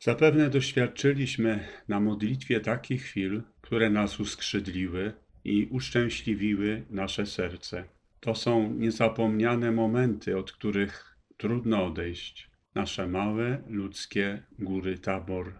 Zapewne doświadczyliśmy na modlitwie takich chwil, które nas uskrzydliły i uszczęśliwiły nasze serce. To są niezapomniane momenty, od których trudno odejść. Nasze małe, ludzkie góry Tabor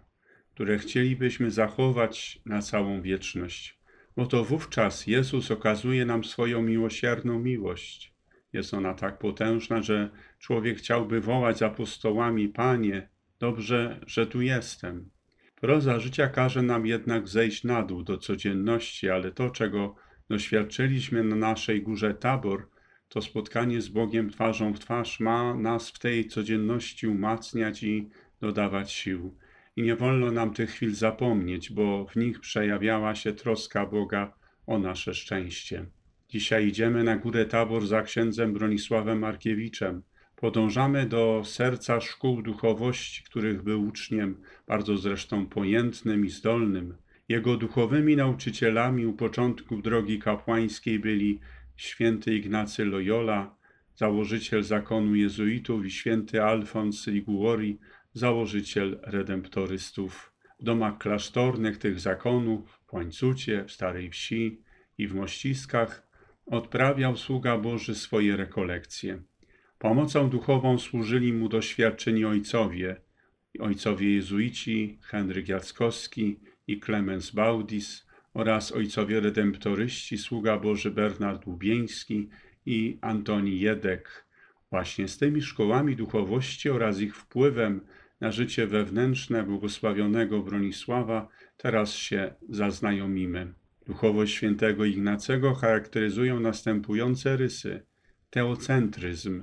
które chcielibyśmy zachować na całą wieczność, bo to wówczas Jezus okazuje nam swoją miłosierną miłość. Jest ona tak potężna, że człowiek chciałby wołać apostołami: Panie, dobrze, że tu jestem. Proza życia każe nam jednak zejść na dół do codzienności, ale to, czego doświadczyliśmy na naszej górze Tabor, to spotkanie z Bogiem twarzą w twarz ma nas w tej codzienności umacniać i dodawać sił. I nie wolno nam tych chwil zapomnieć, bo w nich przejawiała się troska Boga o nasze szczęście. Dzisiaj idziemy na górę Tabor za księdzem Bronisławem Markiewiczem. Podążamy do serca szkół duchowości, których był uczniem, bardzo zresztą pojętnym i zdolnym. Jego duchowymi nauczycielami u początku drogi kapłańskiej byli święty Ignacy Loyola, założyciel zakonu jezuitów i święty Alfons Liguori, założyciel redemptorystów. W domach klasztornych tych zakonów, w Łańcucie, w Starej Wsi i w Mościskach odprawiał sługa Boży swoje rekolekcje. Pomocą duchową służyli mu doświadczeni ojcowie, ojcowie jezuici Henryk Jackowski i Clemens Baudis oraz ojcowie redemptoryści, sługa Boży Bernard Łubieński i Antoni Jedek. Właśnie z tymi szkołami duchowości oraz ich wpływem na życie wewnętrzne błogosławionego Bronisława teraz się zaznajomimy. Duchowość świętego Ignacego charakteryzują następujące rysy. Teocentryzm.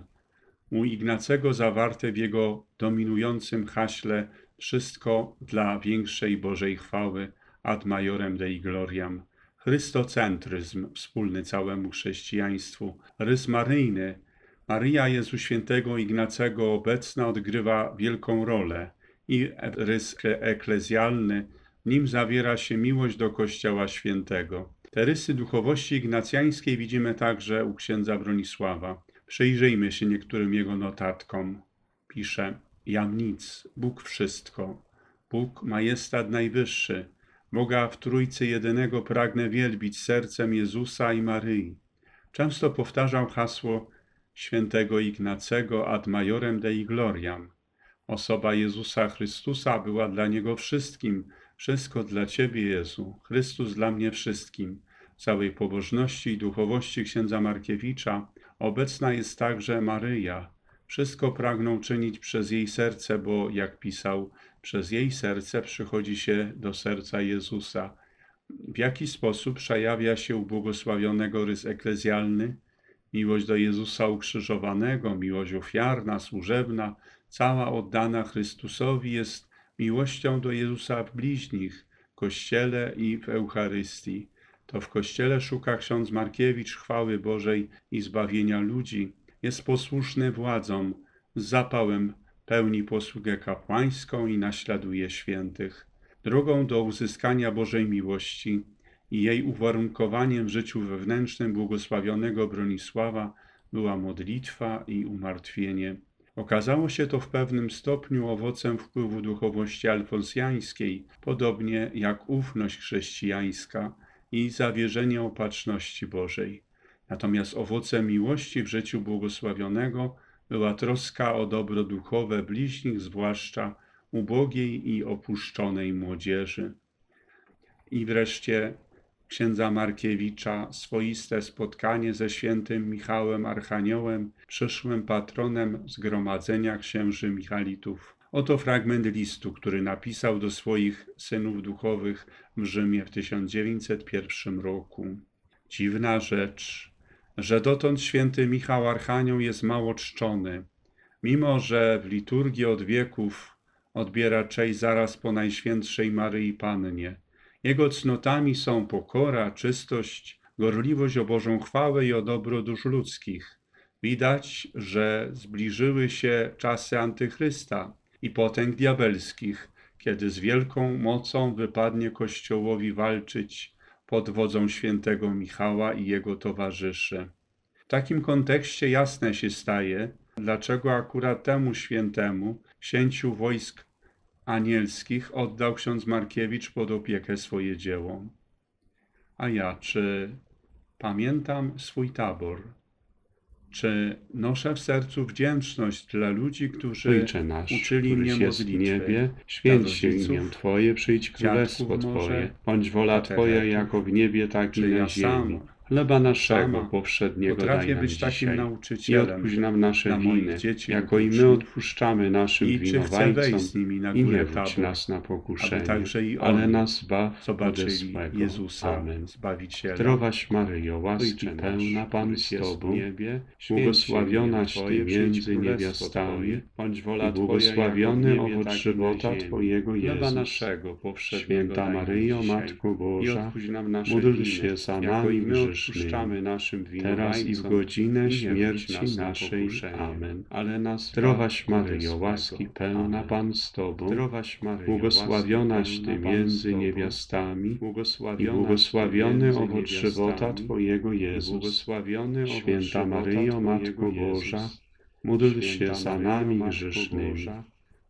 U Ignacego zawarte w jego dominującym haśle wszystko dla większej Bożej chwały ad majorem dei gloriam. Chrystocentryzm, wspólny całemu chrześcijaństwu. Rys maryjny, Maryja Jezu Świętego Ignacego obecna odgrywa wielką rolę. i rys eklezjalny, w nim zawiera się miłość do Kościoła Świętego. Te rysy duchowości ignacjańskiej widzimy także u księdza Bronisława. Przyjrzyjmy się niektórym jego notatkom. Pisze: Jam nic, Bóg wszystko. Bóg majestat najwyższy. Boga w Trójcy jedynego pragnę wielbić sercem Jezusa i Maryi. Często powtarzał hasło świętego Ignacego ad majorem Dei gloriam. Osoba Jezusa Chrystusa była dla niego wszystkim, wszystko dla Ciebie, Jezu, Chrystus dla mnie wszystkim. Całej pobożności i duchowości księdza Markiewicza obecna jest także Maryja. Wszystko pragną czynić przez jej serce, bo jak pisał, przez jej serce przychodzi się do serca Jezusa. W jaki sposób przejawia się u błogosławionego rys eklezjalny? Miłość do Jezusa ukrzyżowanego, miłość ofiarna, służebna, cała oddana Chrystusowi jest miłością do Jezusa w bliźnich, Kościele i w Eucharystii. To w Kościele szuka ksiądz Markiewicz chwały Bożej i zbawienia ludzi, jest posłuszny władzom, z zapałem pełni posługę kapłańską i naśladuje świętych. Drogą do uzyskania Bożej miłości i jej uwarunkowaniem w życiu wewnętrznym błogosławionego Bronisława była modlitwa i umartwienie. Okazało się to w pewnym stopniu owocem wpływu duchowości alfonsjańskiej, podobnie jak ufność chrześcijańska i zawierzenie opatrzności Bożej. Natomiast owocem miłości w życiu błogosławionego była troska o dobro duchowe bliźnich, zwłaszcza ubogiej i opuszczonej młodzieży. I wreszcie księdza Markiewicza swoiste spotkanie ze świętym Michałem Archaniołem, przyszłym patronem Zgromadzenia Księży Michalitów. Oto fragment listu, który napisał do swoich synów duchowych w Rzymie w 1901 roku. Dziwna rzecz, że dotąd święty Michał Archanioł jest mało czczony, mimo że w liturgii od wieków odbiera cześć zaraz po Najświętszej Maryi Pannie. Jego cnotami są pokora, czystość, gorliwość o Bożą chwałę i o dobro dusz ludzkich. Widać, że zbliżyły się czasy antychrysta i potęg diabelskich, kiedy z wielką mocą wypadnie Kościołowi walczyć pod wodzą świętego Michała i jego towarzyszy. W takim kontekście jasne się staje, dlaczego akurat temu świętemu, księciu wojsk anielskich, oddał ksiądz Markiewicz pod opiekę swoje dzieło. A ja, czy pamiętam swój tabor? Czy noszę w sercu wdzięczność dla ludzi, którzy Ojcze nasz, uczyli mnie jest w modlitwy, niebie, święć się imię Twoje, przyjdź królestwo Twoje, bądź wola Twoja jako w niebie, tak i na ja ziemi. sam Chleba naszego powszedniego daj Potrafię nam być takim dzisiaj. I nauczycielem odpuść nam nasze moich winy, dzieci jako i my odpuszczamy naszym i winowajcom. z nimi na I nie wódź nas na pokuszenie, i ale nas zbaw ode złego. Jezusa, Amen. Zbawiciela. Zdrowaś Maryjo, łaski pełna Pan z Tobą, niebie, błogosławionaś Ty między niewiastami bądź i wola Twoja błogosławiony owoc tak i na żywota. Twojego, Jezus. naszego powszedniego Święta daj Maryjo. Matko I Boża, módl się za nami i my grzesznymi, odpuszczamy naszym teraz i w winowajcom. godzinę śmierci naszej. Amen. Ale nas Zdrowaś Maryjo, łaski pełna. Pan z Tobą, Zdrowaś Maryjo, błogosławionaś Ty między niewiastami i błogosławiony owoc żywota Twojego Jezus. Święta Maryjo, Matko. Boża, módl się za nami grzesznymi, Boża,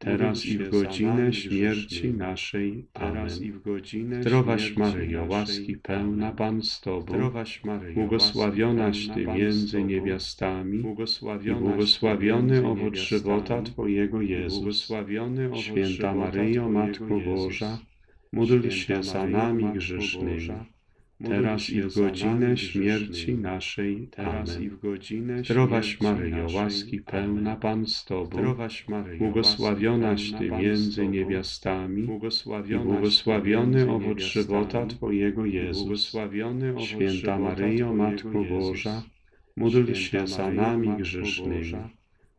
teraz i w godzinę śmierci naszej. Teraz Amen. i w godzinę Zdrowaś Maryjo, łaski pełna. Pan z Tobą, Zdrowaś Maryjo, błogosławionaś Ty między niewiastami i błogosławiony owoc żywota. Twojego Jezus. Święta Maryjo, Matko. Boża, módl się za nami grzesznymi, teraz i w godzinę śmierci naszej. teraz Amen. i w godzinę Zdrowaś Maryjo, łaski pełna. Pan z Tobą, Zdrowaś Maryjo, błogosławionaś Ty między niewiastami błogosławiony między owoc żywota Twojego Jezus. Błogosławiony owoc Święta Maryjo, Matko. Boża, módl się za nami grzesznymi,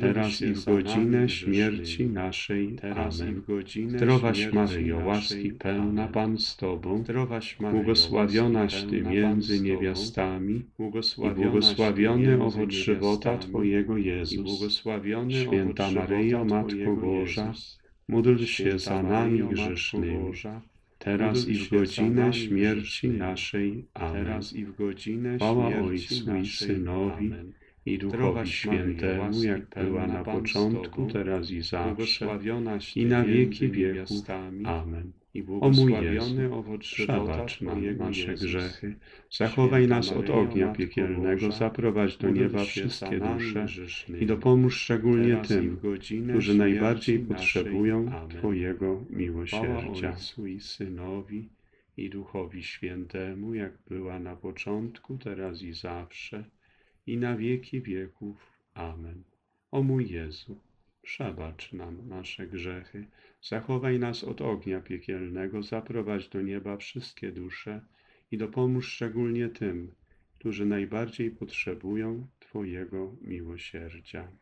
teraz i w godzinę śmierci naszej. teraz i Amen. w godzinę Zdrowaś Maryjo, naszej. łaski pełna. Pan z Tobą, Zdrowaś Maryjo, błogosławionaś Ty między niewiastami i błogosławiony owoc żywota Twojego i Jezus. błogosławiony Święta Maryjo, Matko Boża, módl się za nami grzesznymi, teraz i w godzinę śmierci naszej. Amen. teraz i w godzinę śmierci Ojcu i naszej. Synowi. I Duchowi Świętemu, jak była na początku, teraz i zawsze, i na wieki wieków. Amen. i O mój Jezu, owoc przebacz nam nasze grzechy, zachowaj nas od ognia piekielnego, zaprowadź do nieba wszystkie dusze i dopomóż szczególnie tym, którzy najbardziej potrzebują. Twojego miłosierdzia. I Synowi i Duchowi Świętemu, jak była na początku, teraz i zawsze, i na wieki wieków. Amen. O mój Jezu, przebacz nam nasze grzechy, zachowaj nas od ognia piekielnego, zaprowadź do nieba wszystkie dusze i dopomóż szczególnie tym, którzy najbardziej potrzebują Twojego miłosierdzia.